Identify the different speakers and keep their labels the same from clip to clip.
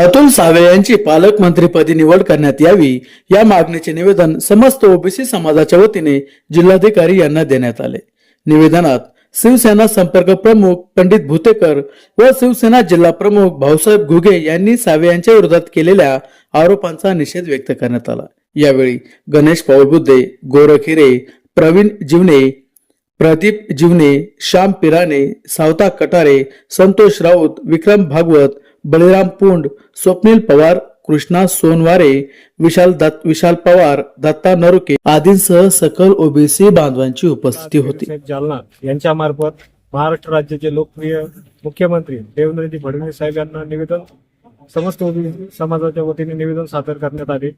Speaker 1: अतुल सावे यांची पालकमंत्रीपदी निवड करण्यात यावी या मागणीचे निवेदन समस्त ओबीसी समाजाच्या वतीने जिल्हाधिकारी यांना देण्यात आले. निवेदनात शिवसेना संपर्क प्रमुख पंडित भुतेकर व शिवसेना जिल्हा प्रमुख भाऊसाहेब घुगे यांनी सावे यांच्या विरोधात केलेल्या आरोपांचा निषेध व्यक्त करण्यात आला. यावेळी गणेश पाऊलबुद्धे गोरख हिरे प्रवीण जीवने प्रदीप जीवने श्याम पिराणे सावता कटारे संतोष राऊत विक्रम भागवत बळीराम पुंड स्वप्नील पवार कृष्णा सोनवारे विशाल दत्त विशाल पवार दत्ता नरुके आदींसह सकल ओबीसी बांधवांची उपस्थिती होती.
Speaker 2: जालना यांच्या मार्फत महाराष्ट्र राज्याचे लोकप्रिय मुख्यमंत्री देवेंद्रजी फडणवीस साहेब यांना निवेदन समस्त ओबीसी समाजाच्या वतीने निवेदन सादर करण्यात आले.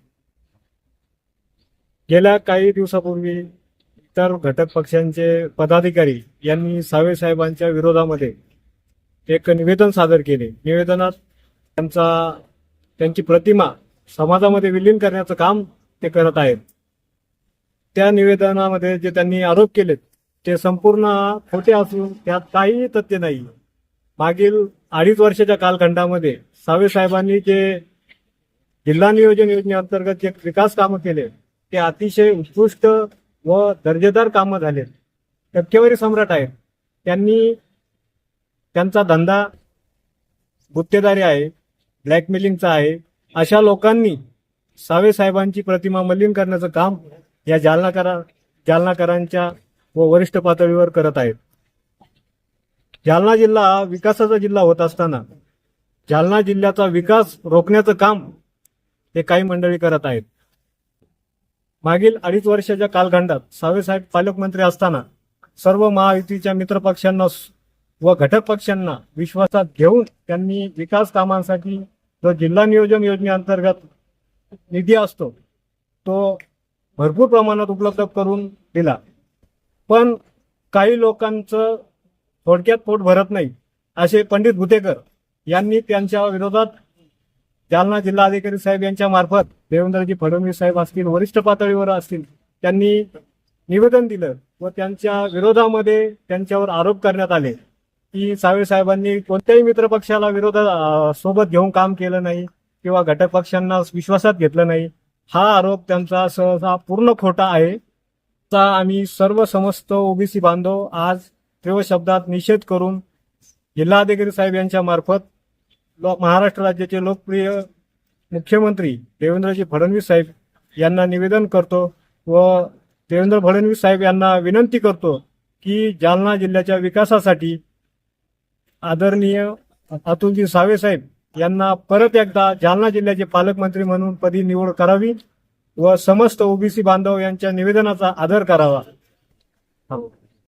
Speaker 2: गेल्या काही दिवसापूर्वी इतर घटक पक्षांचे पदाधिकारी यांनी सावे साहेबांच्या विरोधामध्ये एक निवेदन सादर केले. निवेदनात त्यांचा त्यांची प्रतिमा समाजामध्ये विलीन करण्याचं काम ते करत आहेत. त्या निवेदनामध्ये जे त्यांनी आरोप केलेत ते संपूर्ण खोटे असून त्यात काहीही तथ्य नाही. मागील अडीच वर्षाच्या कालखंडामध्ये सावे साहेबांनी जे जिल्हा नियोजन योजनेअंतर्गत जे विकास कामं केले ते अतिशय उत्कृष्ट व दर्जेदार कामं झालेत. टक्केवारी सम्राट आहेत. त्यांनी त्यांचा धंदा गुत्तेदारी आहे ब्लॅकमेलिंगचा आहे. अशा लोकांनी सावे साहेबांची प्रतिमा मलिन करण्याचं काम या जालनाकरा जालनाकरांच्या व वरिष्ठ पातळीवर करत आहेत. जालना जिल्हा हा विकासाचा जिल्हा होत असताना जालना जिल्ह्याचा विकास रोखण्याचं काम हे काही मंडळी करत आहेत. मागील अडीच वर्षाच्या कालखंडात साहेब पालकमंत्री असताना सर्व महायुतीच्या मित्रपक्षांना व घटक पक्षांना विश्वासात घेऊन त्यांनी विकास कामांसाठी जो जिल्हा नियोजन योजनेअंतर्गत निधी असतो तो भरपूर प्रमाणात उपलब्ध करून दिला. पण काही लोकांचं थोडक्यात पोट भरत नाही असे पंडित भुतेकर यांनी त्यांच्या विरोधात जालना जिल्हाधिकारी साहेब यांच्या मार्फत देवेंद्रजी फडणवीस साहेब असतील वरिष्ठ पातळीवर असतील त्यांनी निवेदन दिलं व त्यांच्या विरोधामध्ये त्यांच्यावर आरोप करण्यात आले. की सावे साहेबांनी कोणत्याही मित्रपक्षाला विरोधात सोबत घेऊन काम केलं नाही किंवा घटक पक्षांना विश्वासात घेतलं नाही हा आरोप त्यांचा सहसा पूर्ण खोटा आहे. चा आम्ही सर्व समस्त ओबीसी बांधव आज तीव्र शब्दात निषेध करून जिल्हाधिकारी साहेब यांच्या मार्फत लो महाराष्ट्र राज्याचे लोकप्रिय मुख्यमंत्री देवेंद्रजी फडणवीस साहेब यांना निवेदन करतो व देवेंद्र फडणवीस साहेब यांना विनंती करतो की जालना जिल्ह्याच्या विकासासाठी आदरणीय अतुलजी सावे साहेब यांना परत एकदा जालना जिल्ह्याचे पालकमंत्री म्हणून पदी निवड करावी व समस्त ओबीसी बांधव यांच्या निवेदनाचा आदर करावा.